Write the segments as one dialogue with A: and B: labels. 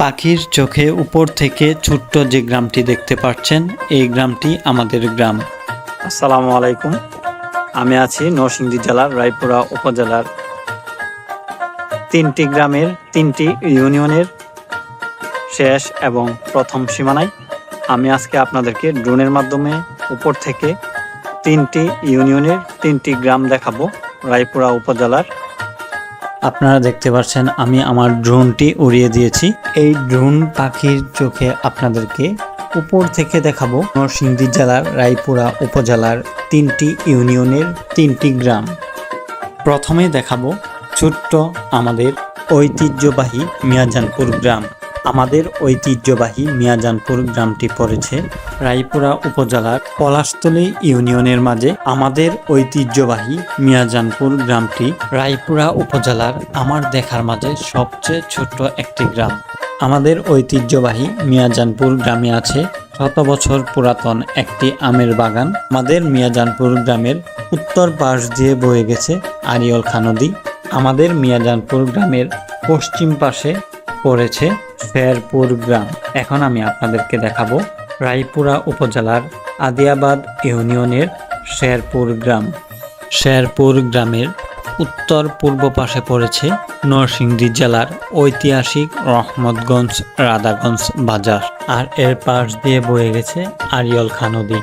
A: পাখির চোখে উপর থেকে ছোট্ট যে গ্রামটি দেখতে পাচ্ছেন, এই গ্রামটি আমাদের গ্রাম। আসসালামু আলাইকুম। আমি আছি নরসিংদী জেলার রায়পুরা উপজেলার তিনটি গ্রামের, তিনটি ইউনিয়নের শেষ এবং প্রথম সীমানায়। আমি আজকে আপনাদেরকে ড্রোনের মাধ্যমে উপর থেকে তিনটি ইউনিয়নের তিনটি গ্রাম দেখাবো, রায়পুরা উপজেলার। আপনারা দেখতে পাচ্ছেন, আমি আমার ড্রোনটি উড়িয়ে দিয়েছি। এই ড্রোন পাখির চোখে আপনাদেরকে উপর থেকে দেখাবো। নরসিংদী জেলার রায়পুরা উপজেলার তিনটি ইউনিয়নের তিনটি গ্রাম। প্রথমে দেখাবো ছোট্ট আমাদের ঐতিহ্যবাহী মিয়াজানপুর গ্রাম। আমাদের ঐতিহ্যবাহী মিয়াজানপুর গ্রামটি পড়েছে রায়পুরা উপজেলার পলাশতলী ইউনিয়নের মাঝে। আমাদের ঐতিহ্যবাহী মিয়াজানপুর গ্রামটি রায়পুরা উপজেলার আমার দেখার মাঝে সবচেয়ে ছোট্ট একটি গ্রাম। আমাদের ঐতিহ্যবাহী মিয়াজানপুর গ্রামে আছে শত বছর পুরাতন একটি আমের বাগান। আমাদের মিয়াজানপুর গ্রামের উত্তর পাশ দিয়ে বয়ে গেছে আরিয়ল খা নদী আমাদের মিয়াজানপুর গ্রামের পশ্চিম পাশে পড়েছে শেরপুর গ্রাম। এখন আমি আপনাদেরকে দেখাবো রায়পুরা উপজেলার আদিয়াবাদ ইউনিয়নের শেরপুর গ্রাম। শেরপুর গ্রামের উত্তর পূর্ব পাশে পড়েছে নরসিংদী জেলার ঐতিহাসিক রহমতগঞ্জ, রাধাগঞ্জ বাজার আর এর পাশ দিয়ে বয়ে গেছে আরিয়ল খা নদী।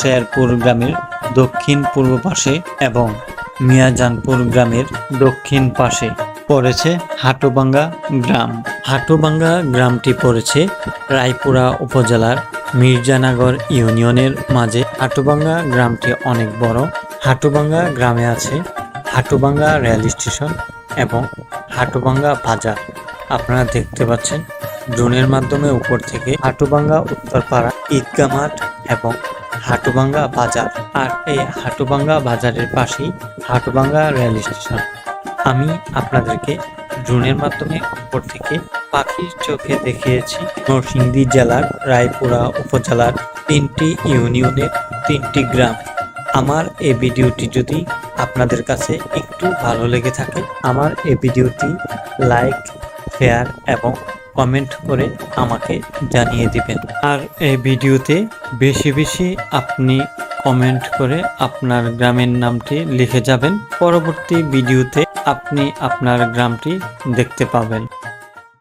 A: শেরপুর গ্রামের দক্ষিণ পূর্ব পাশে এবং মিয়াজানপুর গ্রামের দক্ষিণ পাশে পড়েছে হাটুবাঙ্গা গ্রাম। হাটুবাঙ্গা গ্রামটি পড়েছে রায়পুরা উপজেলার মির্জানগর ইউনিয়নের মাঝে। হাটুবাঙ্গা গ্রামটি অনেক বড়। হাটুবাঙ্গা গ্রামে আছে হাটুবাঙ্গা রেল স্টেশন এবং হাটুবাঙ্গা বাজার। আপনারা দেখতে পাচ্ছেন, ড্রোনের মাধ্যমে উপর থেকে হাটুবাঙ্গা উত্তরপাড়া ঈদগা মাঠ এবং হাটুবাঙ্গা বাজার আর এই হাটুবাঙ্গা বাজারের পাশেই হাটুবাঙ্গা রেল স্টেশন। আমি আপনাদেরকে ড্রোনের মাধ্যমে উপর থেকে পাখির চোখে দেখিয়েছি নরসিংদী জেলার রায়পুরা উপজেলার তিনটি ইউনিয়নের তিনটি গ্রাম। আমার এই ভিডিওটি যদি আপনাদের কাছে একটু ভালো লেগে থাকে, আমার এই ভিডিওটি লাইক, শেয়ার এবং কমেন্ট করে আমাকে জানিয়ে দিবেন। আর এই ভিডিওতে বেশি বেশি আপনি কমেন্ট করে আপনার গ্রামের নামটি লিখে যাবেন। পরবর্তী ভিডিওতে আপনি আপনার গ্রামটি দেখতে পাবেন।